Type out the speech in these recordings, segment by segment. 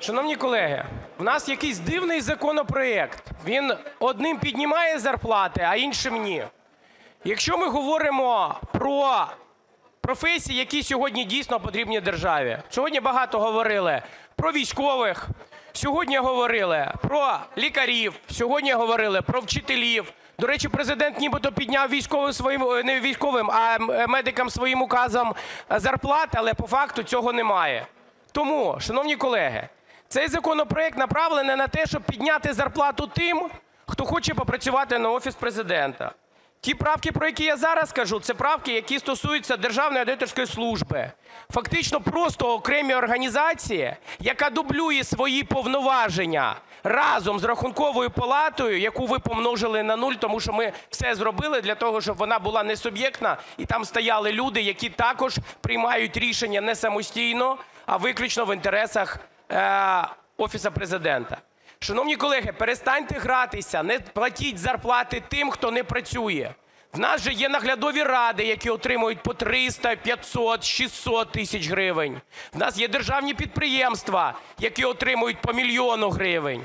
Шановні колеги, в нас якийсь дивний законопроект. Він одним піднімає зарплати, а іншим ні. Якщо ми говоримо про професії, які сьогодні дійсно потрібні державі. Сьогодні багато говорили про військових, сьогодні говорили про лікарів, сьогодні говорили про вчителів. До речі, президент нібито підняв військовим своїм е, не військовим, а медикам своїм указом е, зарплати, але по факту цього немає. Тому, шановні колеги, цей законопроект направлений на те, щоб підняти зарплату тим, хто хоче попрацювати на офіс президента. Ті правки, про які я зараз кажу, це правки, які стосуються Державної аудиторської служби. Фактично просто окремі організації, яка дублює свої повноваження разом з Рахунковою палатою, яку ви помножили на нуль, тому що ми все зробили для того, щоб вона була не суб'єктна, і там стояли люди, які також приймають рішення не самостійно, а виключно в інтересах Офісу президента. Шановні колеги, перестаньте гратися, не платіть зарплати тим, хто не працює. В нас же є наглядові ради, які отримують по 300, 500, 600 тисяч гривень. В нас є державні підприємства, які отримують по мільйону гривень.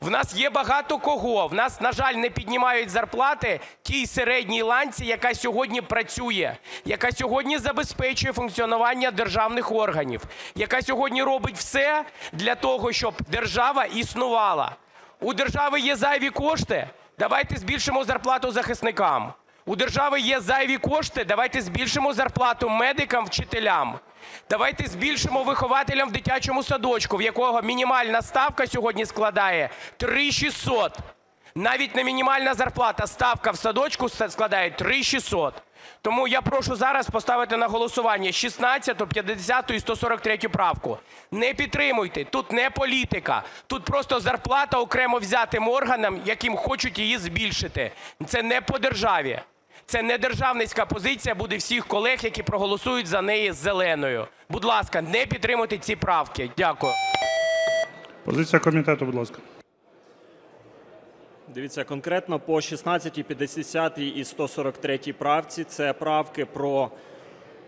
В нас є багато кого. В нас, на жаль, не піднімають зарплати тій середній ланці, яка сьогодні працює, яка сьогодні забезпечує функціонування державних органів, яка сьогодні робить все для того, щоб держава існувала. У держави є зайві кошти. Давайте збільшимо зарплату захисникам. У держави є зайві кошти. Давайте збільшимо зарплату медикам, вчителям. Давайте збільшимо вихователям в дитячому садочку, в якого мінімальна ставка сьогодні складає 3600. Навіть не мінімальна зарплата, ставка в садочку складає 3600. Тому я прошу зараз поставити на голосування 16, 50 і 143 правку. Не підтримуйте, тут не політика, тут просто зарплата окремо взятим органам, яким хочуть її збільшити. Це не по державі. Це не державницька позиція буде всіх колег, які проголосують за неї зеленою. Будь ласка, не підтримуйте ці правки. Дякую. Позиція комітету, будь ласка. Дивіться, конкретно по 16, 50 і 143 правці це правки про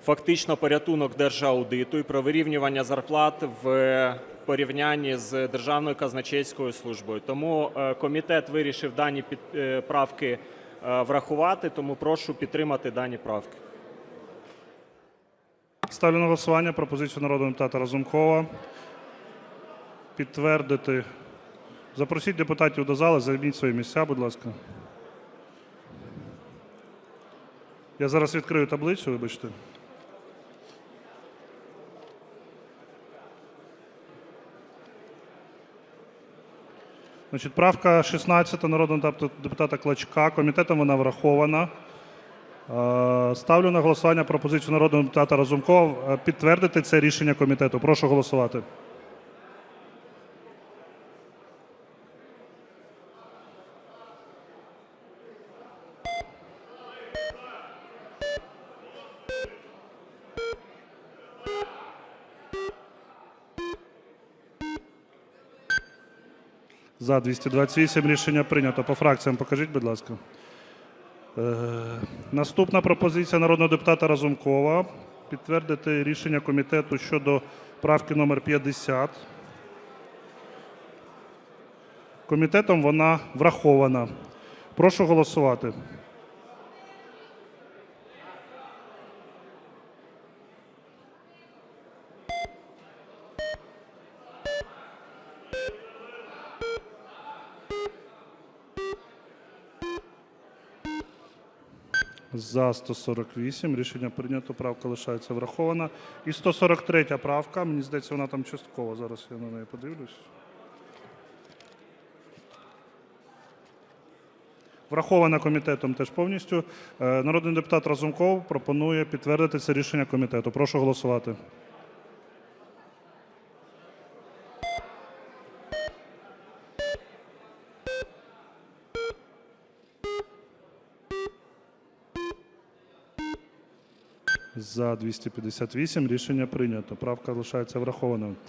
фактично порятунок держаудиту і про вирівнювання зарплат в порівнянні з Державною казначейською службою. Тому е, комітет вирішив дані е, правки врахувати, тому прошу підтримати дані правки. Ставлю на голосування пропозицію народного депутата Разумкова. Підтвердити. Запросіть депутатів до зали, займіть свої місця, будь ласка. Я зараз відкрию таблицю, вибачте. Значить, правка 16 народного депутата Клачка. Комітетом вона врахована. Е, Ставлю на голосування пропозицію народного депутата Разумкова е, підтвердити це рішення комітету. Прошу голосувати. За 228 рішення прийнято. По фракціям покажіть, будь ласка. Е, Наступна пропозиція народного депутата Разумкова. Підтвердити рішення комітету щодо правки номер 50. Комітетом вона врахована. Прошу голосувати. За 148 рішення прийнято. Правка лишається врахована. І 143 правка. Мені здається, вона там частково. Зараз я на неї подивлюсь. Врахована комітетом теж повністю. Е, Народний депутат Разумков пропонує підтвердити це рішення комітету. Прошу голосувати. За 258 рішення прийнято. Правка лишається врахованою.